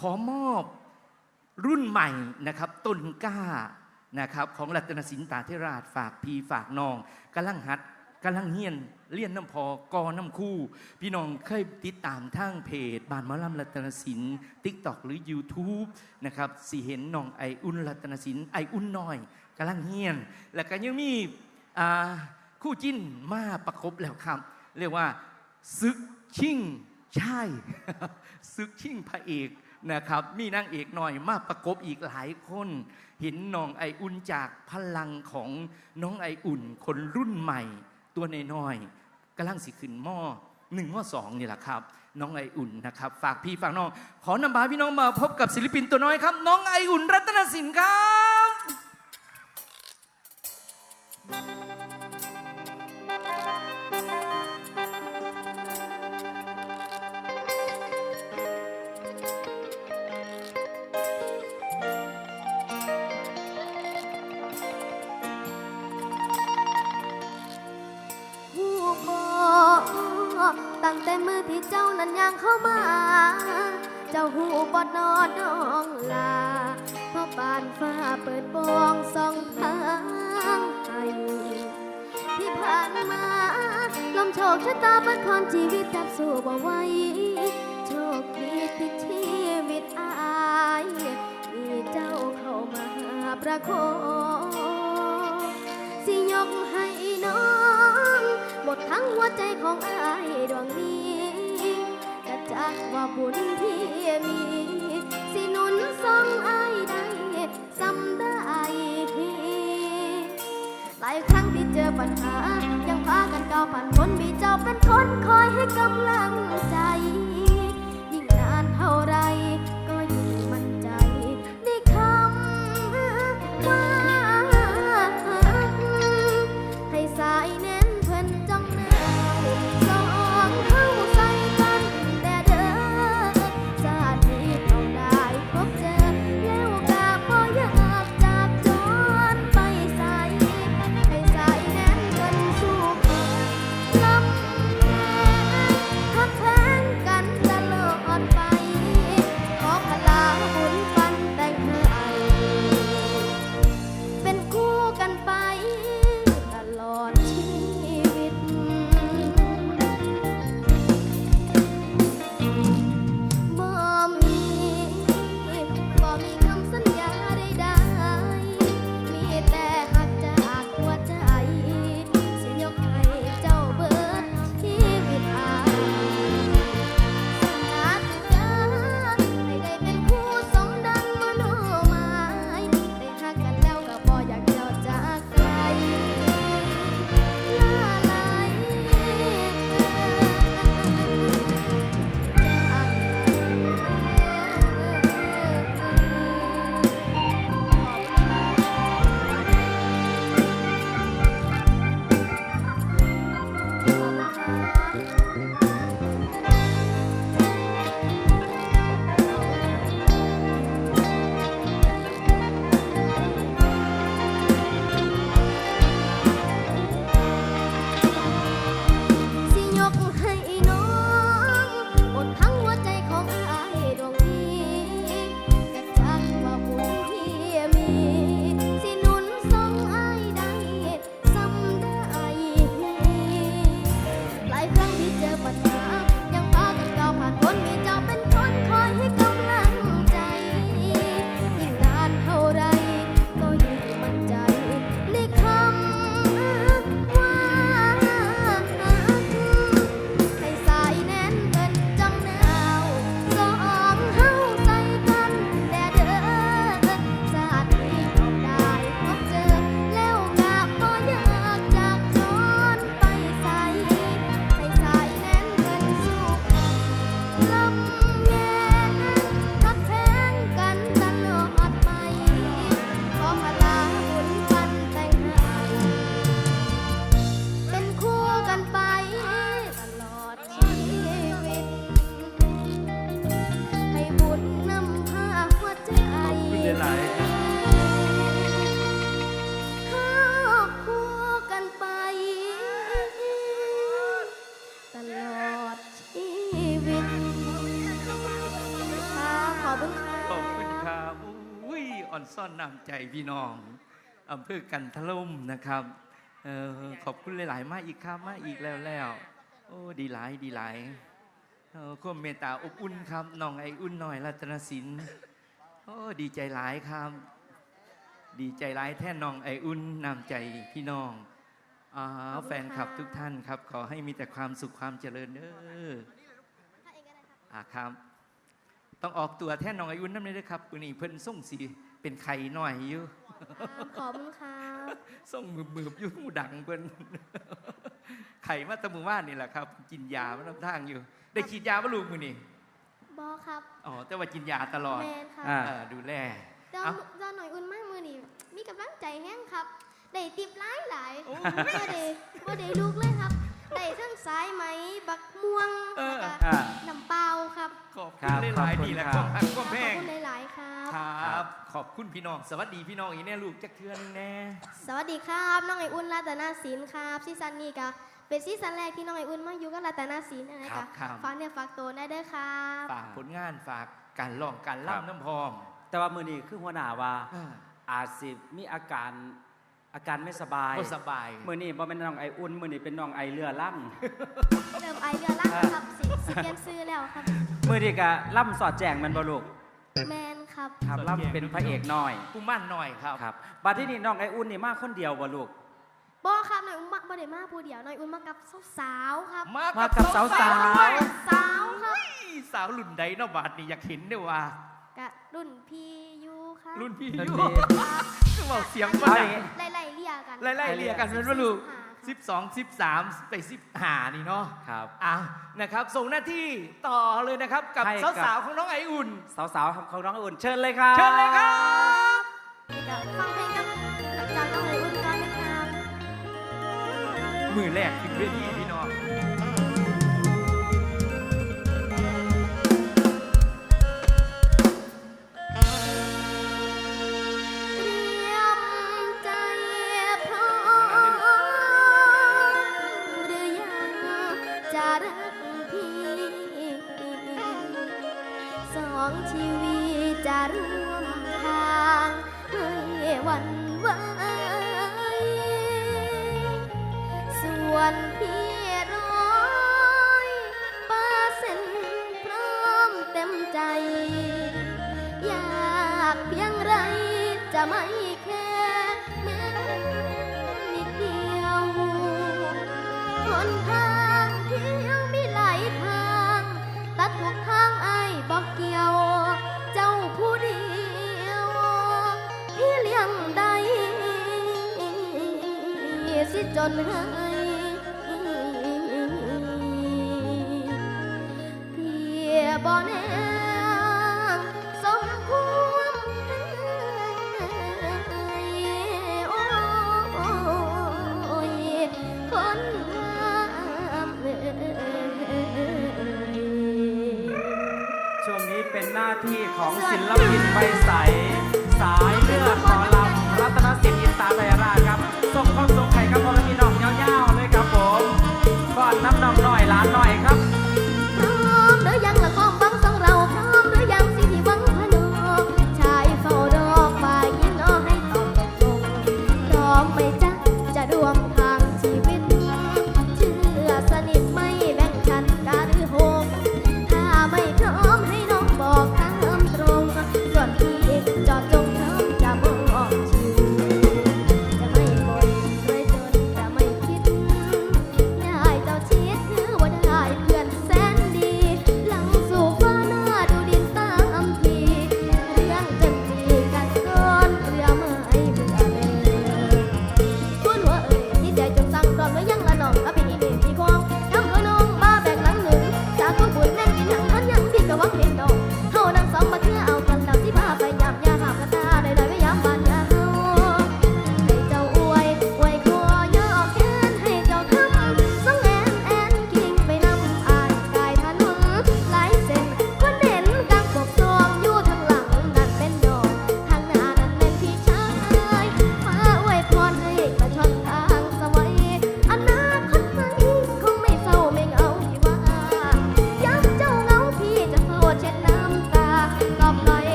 ขอมอบรุ่นใหม่นะครับต้นกล้านะครับของรัตนสินตาเทราชฝากพีฝากน้องกำลังหัดกำลังเฮียนเลี่ยนน้ำพอกอน้ำคู่ พี่น้องเคยติดตามทางเพจบ้านมอลำรัตนสินติ๊กตอกหรือ YouTube นะครับสิเห็นน้องไออุ่นรัตนสินไออุ่นน้อยกำลังเฮียน แล้วก็ยังมีคู่จิ้นมาประกบแล้วครับ เรียกว่าซึกชิ่งใช่ซึกชิ่งพระเอก นะครับ มีนางเอกหน่อยมาประกบอีกหลายคนเห็นน้องไออุ่นจากพลังของน้องไออุ่น คนรุ่นใหม่ ตัวน้อยๆกำลังสิขึ้นหม้อหนึ่งหม้อสองนี่แหละครับ น้องไออุ่นนะครับ ฝากพี่ฝากน้อง ขอนำพาพี่น้องมาพบกับศิลปินตัวน้อยครับ น้องไออุ่นรัตนสินครับานั้นยังเข้ามา เจ้าหูบอดนอนน้องลาเพราะบานฟ้าเปิดปองส่องทางให้ที่ผ่านมา ลมโชคชะตาบัดความชีวิตแทบสู้บ่ไหวโชคดีที่ชีวิตอายมีเจ้าเข้ามาประโคองสิยกให้น้อง หมดทั้งหัวใจของอายดวงนี้ักว่าบุญที่มี สิหนุนสองอายได้สำได้หลายครั้งที่เจอปัญหา ยังพากันก้าวผ่านพ้นมีเจ้าเป็นคนคอยให้กำลังใจ ยิ่งนานเท่าไร อ่อนซ่อนน้ำใจพี่น้องอำเภอกันทะล่มนะครับเออขอบคุณหลาย ๆ มาอีกครับมาอีกแล้วแล้วโอ้ดีหลายดีหลายเออความเมตตาอบอุ่นครับน้องไออุ่นหน่อยรัตนสินโอ้ดีใจหลายครับ ดีใจหลายแท่น้องไออุ่นน้ำใจพี่น้องอ่าขอบคุณแฟนคลับค่ะทุกท่านครับ ขอให้มีแต่ความสุขความเจริญเด้ออะครับ ต้องออกตัวแท่นน้องอายุน้ำเลยเด้อครับปืนนี้เพิ่นส่งสีเป็นไข่หน่อยอยู่ครับขอบคุณครับส่งมือมืออยู่หูดังเพิ่นไข่มาแตะมือว่านนี่แหละครับ กินยามาทำทางอยู่ ได้ฉีดยาบ่ลูกมือนี่บอครับอ๋อแต่ว่ากินยาตลอดแมนครับอ่าเออดูแลเจ้าเอ้าเจ้าหน่อยอุ่นมากมือนี่มีกำลังใจแห้งครับได้ติบหลายหลายโอ้บ่ได้บ่ได้ลูกเลยครับ ได้ทั้งสายไหม บักม่วงเอแล้วอก็อ่า น้ำเปล่าครับขอบครัคุณบหลายขอบๆคุณดีแหละคครัวามบหักความแพขอบงคุณหลาย ๆ ครับ ครับ ขอบคุณพี่น้อง สวัสดีพี่น้องอีกแน่ลูกจักเทือนงแน่ สวัสดีครับ น้องไออุ่นรัตนาศิลป์ครับซีซั่นนี้ก็เป็นซีซั่นแรกที่น้องไออุ่นมาอยู่กับรัตนาศิลป์นะครัคะบครับฝากเนี่ยฝากตัวได้เด้อครับ ฝากผลงานฝากการร้องการครับ ล่ำน้ำพองแต่ว่ามือนี้คือหัวหน้าว่าอ่าอาจสิมีอาการ อาการไม่สบาย บ่สบาย มือนี้บ่เป็นน้องไออุ่นมือนี้เป็นน้องไอเรือล่งเริ่มไอเรือล่างแล้วครับสิสิเปลี่ยนซื้อแล้วครับมือนี้ก็ล่ำสอดแจงแมันบ่ลูกแมนครับ ครับล่ำเป็นพระเอกน้อยกูมั่นหน่อยครับ ครับบัดที่นี่น้องไออุ่นนี่มาคนเดียวบ่ลูก บอครับหน่อยอุ้มมาบ่ได้มาผู้เดียวหน่อยอุ้มมากับสาวๆครับมามากับสาวๆ ๆด้วยสาวครับ สาวรุ่นใดเนาะบาทนี่อยากเห็นด้วยว่า กะรุ่นพี่ยูครับรุ่นพี่รุ่นอยู่พี่ครับคือบอกเสียงเอาว่าอย่างงี้ไล่ๆเรียกันไล่ๆเรียกกันเป็นว่าลูกสิสิบบสองสิบสามไปสิบห้านี่เนาะครับ อะนะครับ ส่งหน้าที่ต่อเลยนะครับกับให้กับ สาวๆของน้องไออุ่น สาวๆของน้องไออุ่นเชิญเลยครับ เชิญเลยครับ นี่ก็ฟังเพลงกับอาจารย์น้องไออุ่นก่อนนะครับ มือแรกขึ้นเวทีพี่ รักพี่ สองชีวิตจะร่วมทางให้วันไหวส่วนพี่ร้อยเปอร์เซ็นต์พร้อมเต็มใจ อยากเพียงไรจะไม่แค่แม้นิดเดียวหนทา จนให้เพียบ่แน่สมควรให้โอ้ยคนงามเอช่วงนี้เป็นหน้าที่ของศิลปินใบใส สาย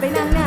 Ven a mí.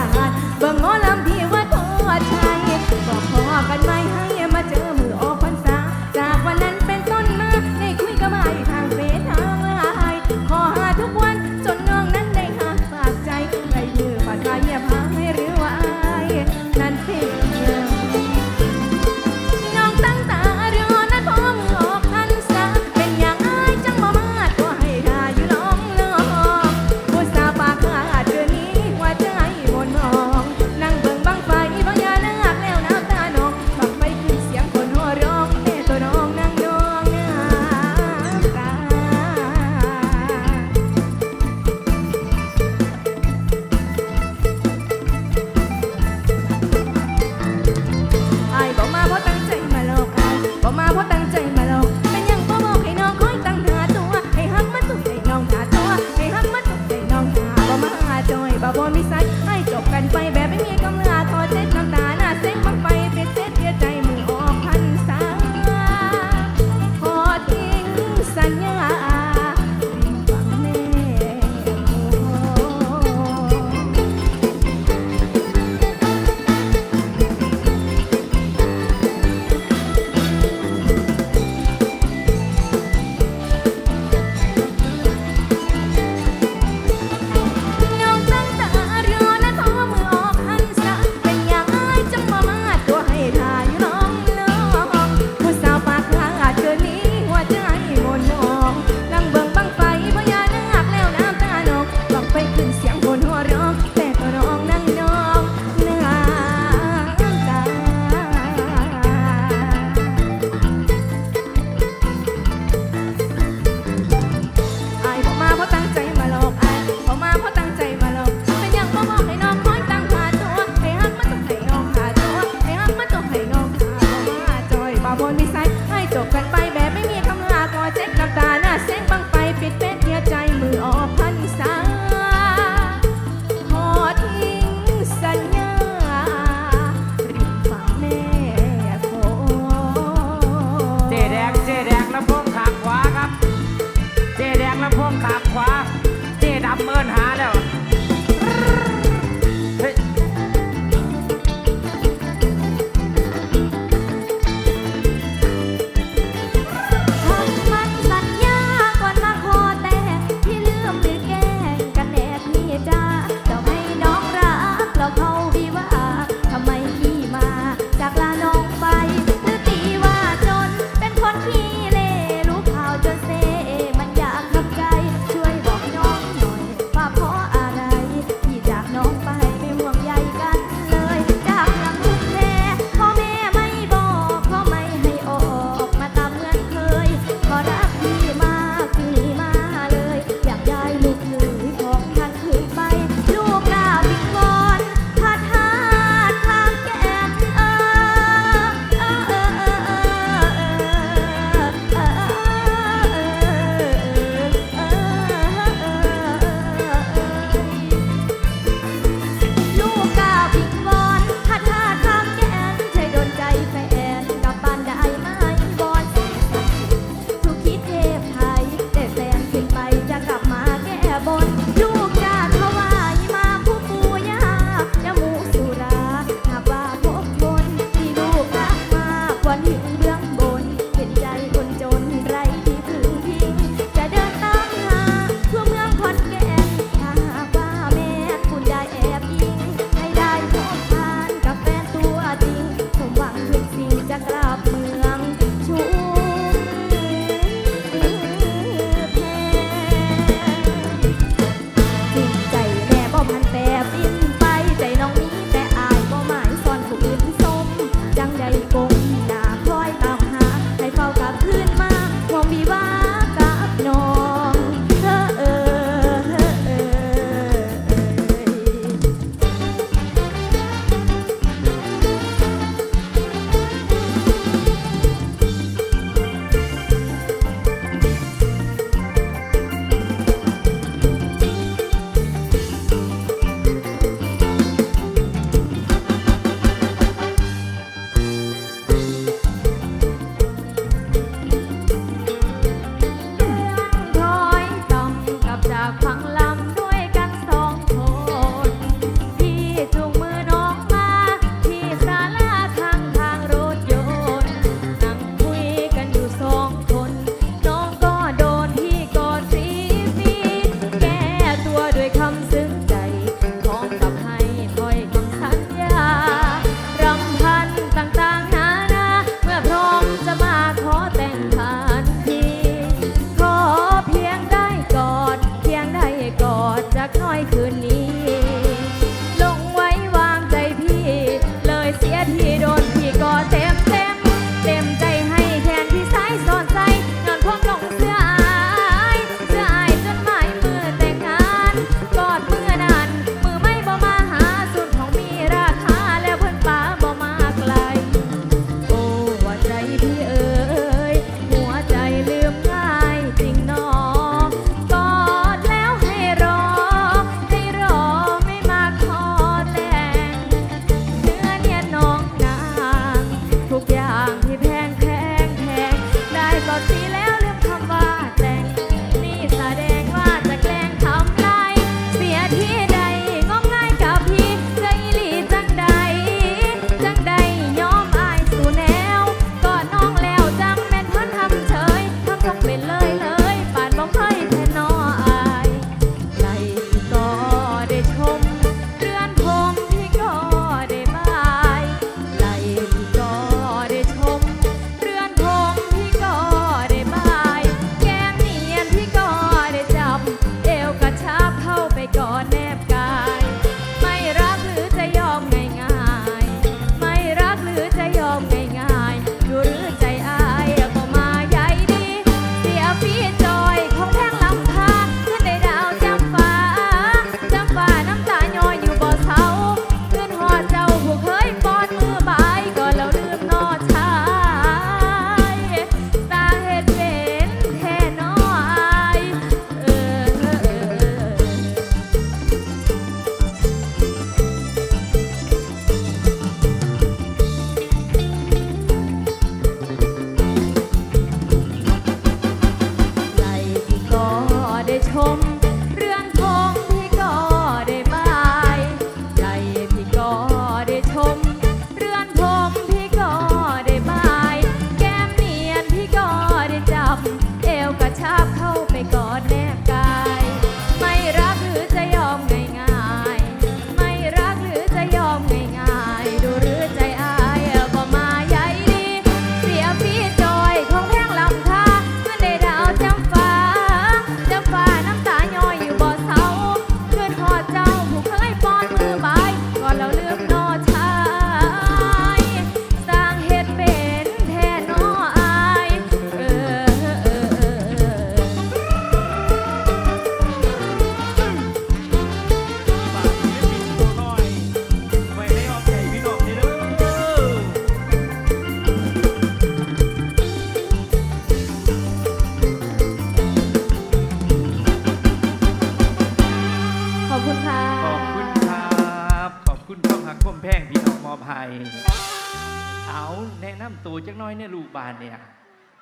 ช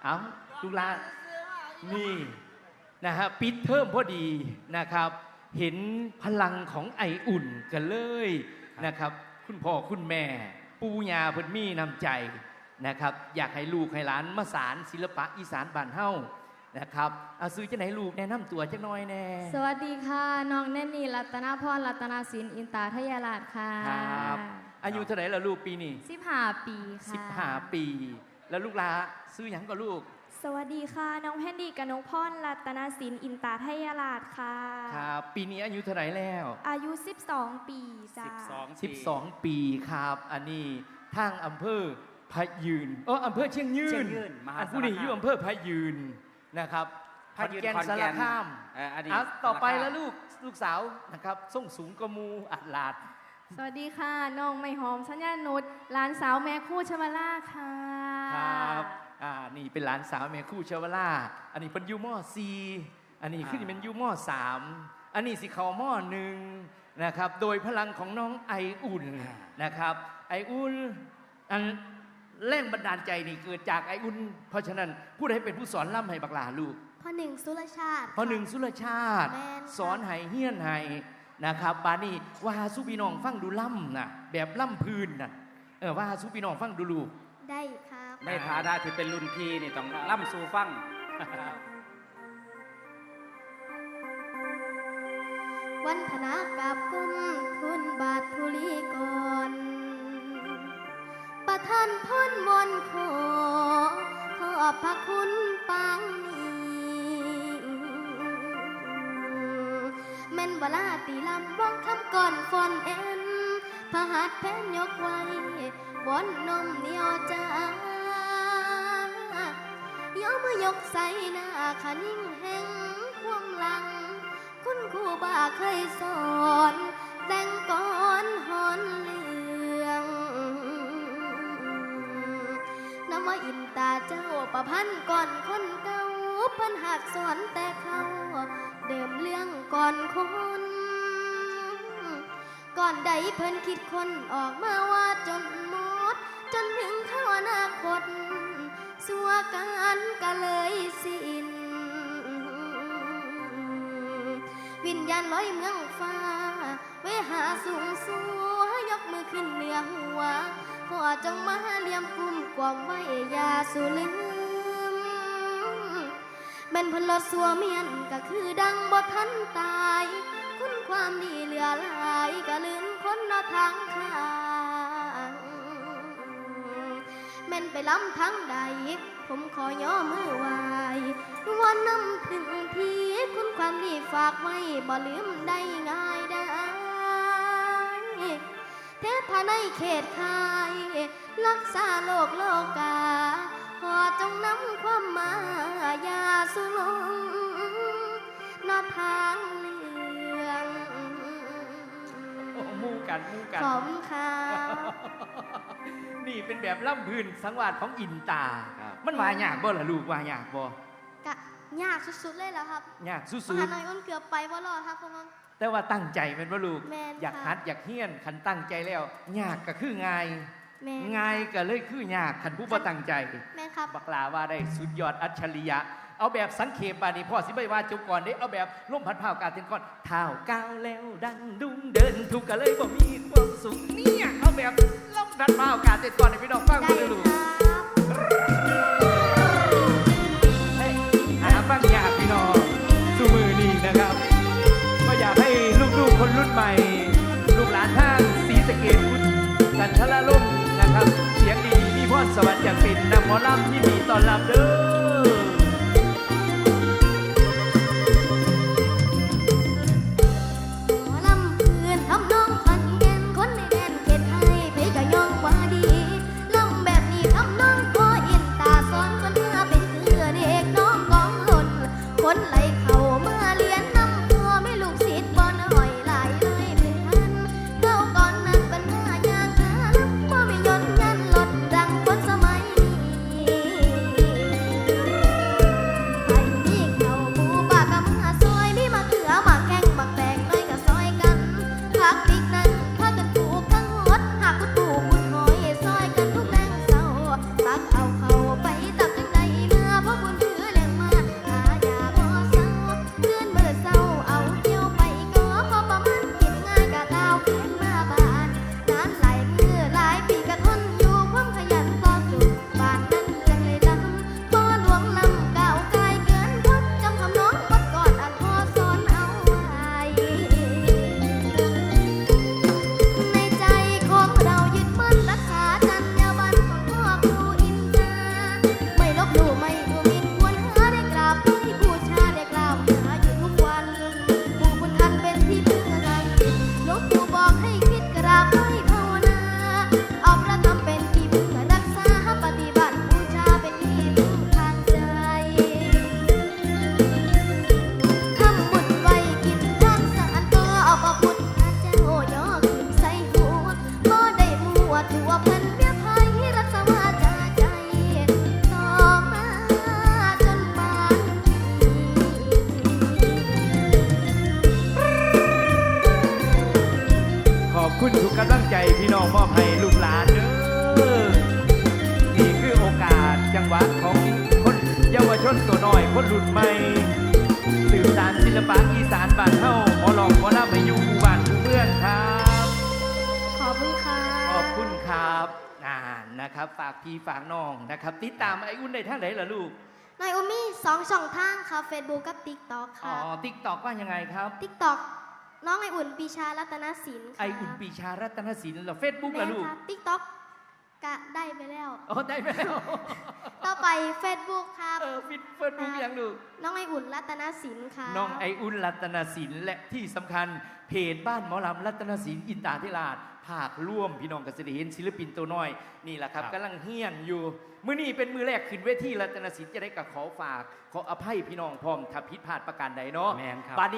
เอาลูกหลานนี่นะฮะปิดเทอมพอดีนะครับ เห็นพลังของไออุ่นกันเลยนะครับ คุณพ่อคุณแม่ ปู่ย่าเพิ่นมีน้ำใจนะครับ อยากให้ลูกให้หลานมาสารศิลปะอีสานบ้านเฮานะครับเอาซื้อจะไหนลูกแนะนำตัวจักหน้อยแน่ สวัสดีค่ะ น้องแนนนี่รัตนาพรรัตนาศิลป์อินตาทยาราชค่ะครับอายุเท่าไหร่ละลูกปีนี้สิบห้าปีค่ะสิบห้าปี แล้วลูกหลาซื้อหยังก็ลูก สวัสดีค่ะ น้องแพนดีกนกพรรัตนศิลป์อินตาไทยราชค่ะ ครับ ปีนี้อายุเท่าไหร่แล้ว อายุ 12 ปีจ้า12ปีครับ อันนี้ทางอำเภอพะยืนเอออำเภอเชียงยืนเชียงยืนมหาอันผู้นี้สารคามอยู่อำเภอพะยืนนะครับพะยืนขอนขอนแก่นแก่สารนคาม เอ่ออดีตเอาต่อไปสารคามแล้วลูกลูกสาวนะครับส่งสูงกว่าหมูอัดลาดสวัสดีค่ะ น้องไม่หอมสัญญานุชหลานสาวแม่คู่ชมาล่าค่ะ ครับอ่านี่เป็นหลานสาวแม่คู่เชวล่าอันนี้เป็นอยูมอซีอันนี้ขึ้นเป็นอยูมอสามอันนี้สิเขามอหนึ่งนะครับ โดยพลังของน้องไออุ่นนะครับ ไออุ่นอันแรงบันดาลใจนี่เกิดจากไออุ่น เพราะฉะนั้นผู้ใดเป็นผู้สอนล่ำให้บักหลาลูกพ่อหนึ่งสุรชาติพอหนึ่งสุรชาติแม่นค่ะสอนให้เฮี้ยนให้นะครับบานี่ว่าสุพี่น้องฟังดูล่ำนะแบบล่ำพื้นนะเออว่าสุพี่น้องฟังดูลูกได้ครับ ในฐานะที่เป็นรุ่นพี่นี่ต้องล่ำสู่ฟังวันธนากับกุ้มทุนบาททุลีก่อนประทานพ้นมนต์ขอขอบพระคุณปางแม่นเวลาตีลำว่องคำก่อนฟอนเอ็นพระหัตถ์แผ่นยกไว้บนนมเหนียวจ้า ยอมือยกใส่หน้าขานิ่งแห่งความหลัง คุณครูบ้าเคยสอนแต่งก่อนหอนเหลืองน้ำว่าอินตาเจ้าประพันธ์ก่อนคนเก่าเพิ่นหักสอนแต่เขาเดิมเรื่องก่อนคนก่อนใดเพิ่นคิดคนออกมาว่าจน การก็เลยสิ้น วิญญาณลอยเมืองฟ้า เวหาสูงสัวยกมือขึ้นเหนือหัวขอจงมาเลี่ยมกุมกวามไว้ยาสุลืมแม่นพนลดสัวเมียนก็คือดังบ่ทันตาย คุณความดีเหลือหลายก็ลืมคนนอทางข้างแม่นไปล้ำทั้งใด ผมขอย่อมือไหววันนำถึงทีคุณความดีฝากไว้บ่ลืมได้ง่ายได้เทพาในเขตคาย รักษาโลกโลกา ขอจงนำความมายาสุลงนอทาง มู่กันหมู่กันขอบคุณค่ะนี่เป็นแบบล่ำพื้นสังวาสของอินตาครับมันว่าอยากบ่ล่ะลูกว่าอยากบ่กะยากสุดๆเลยแล้วครับอยากสุมดหาน้อยอ้นเกือบไปว่ารอดครับเพราะว่าๆแต่ว่าตั้งใจเป็นว่าลูกแม่นอยากค่ะหัดอยากเฮี้ยนขันตั้งใจแล้วยากก็คือง่ายแม่นง่ายก็เลยคือยากขันผู้บ่ตั้งใจแม่นครับบักลาว่าได้สุดยอดอัจฉริยะ เอาแบบสังเขปบานี้พ่อสิไม่ว่าจบก่อนเด้เอาแบบร่มพัดผ้ากาดเต้นก่อนเท้าก้าวแล้วดังดุงเดินถูกกันเลยบ่มีความสุขเนี่ยเอาแบบร่มพัดผ้ากาดเต้นก่อนให้พี่น้องฟังได้มาดูครับเฮ้ยหาฟังยากพี่น้องสู้มือนี่นะครับ ก็อยากให้ลูกๆคนรุ่นใหม่ลูกหลานท่านสีสะเกดพุทธกันทละลุ่มนะครับ เสียงดีมีพรสวรรค์จากเป็นนำหมอลำที่มีตอนรับเด้อ ใจพี่น้องมอบให้ลูกหลานเด้อนี่คือโอกาสจังหวะของคนเยาวชนตัวน้อยคนรุ่นใหม่สืบสานศิลปะอีสานบ้านเฮาหมอลองหมอลำให้อยู่คู่บ้านคู่เมืองครับ ขอบคุณค่ะ ขอบคุณครับอ่านะครับ ฝากพี่ฝากน้องนะครับ ติดตามไอ้อุ่นได้ทางไหนล่ะลูกนายโอมี่สองช่องทางค่ะ Facebook กับ TikTok อ๋อค่ะติ๊กตอกว่ายังไงครับ TikTok น้องไออุ่นปีชารัตนศิลป์ค่ะไออุ่นปีชารัตนศิลป์เหรอเฟซบุ๊กแม่ล่ะลูกค่ะ TikTok กะได้ไปแล้วอ๋อได้ไหมแล้วต่อไป Facebook ครับเออฟิตเฟซบุ๊กยังลูกน้องไออุ่นรัตนศิลป์ค่ะน้องไออุ่นรัตนศิลป์และที่สำคัญเพจบ้านหมอลำรัตนศิลป์อินตาธิราชภาคร่วมพี่น้องกเกษตรเห็นศิลปินตัวน้อยนี่แหละครับครับกำลังเฮียนอยู่มื้อนี้เป็นมือแรกขึ้นเวทีรัตนศิลป์จะได้กับขอฝากขออภัยพี่น้องพร้อมถ้าผิดพลาดประการใดเนาะแมนครับบัดนี้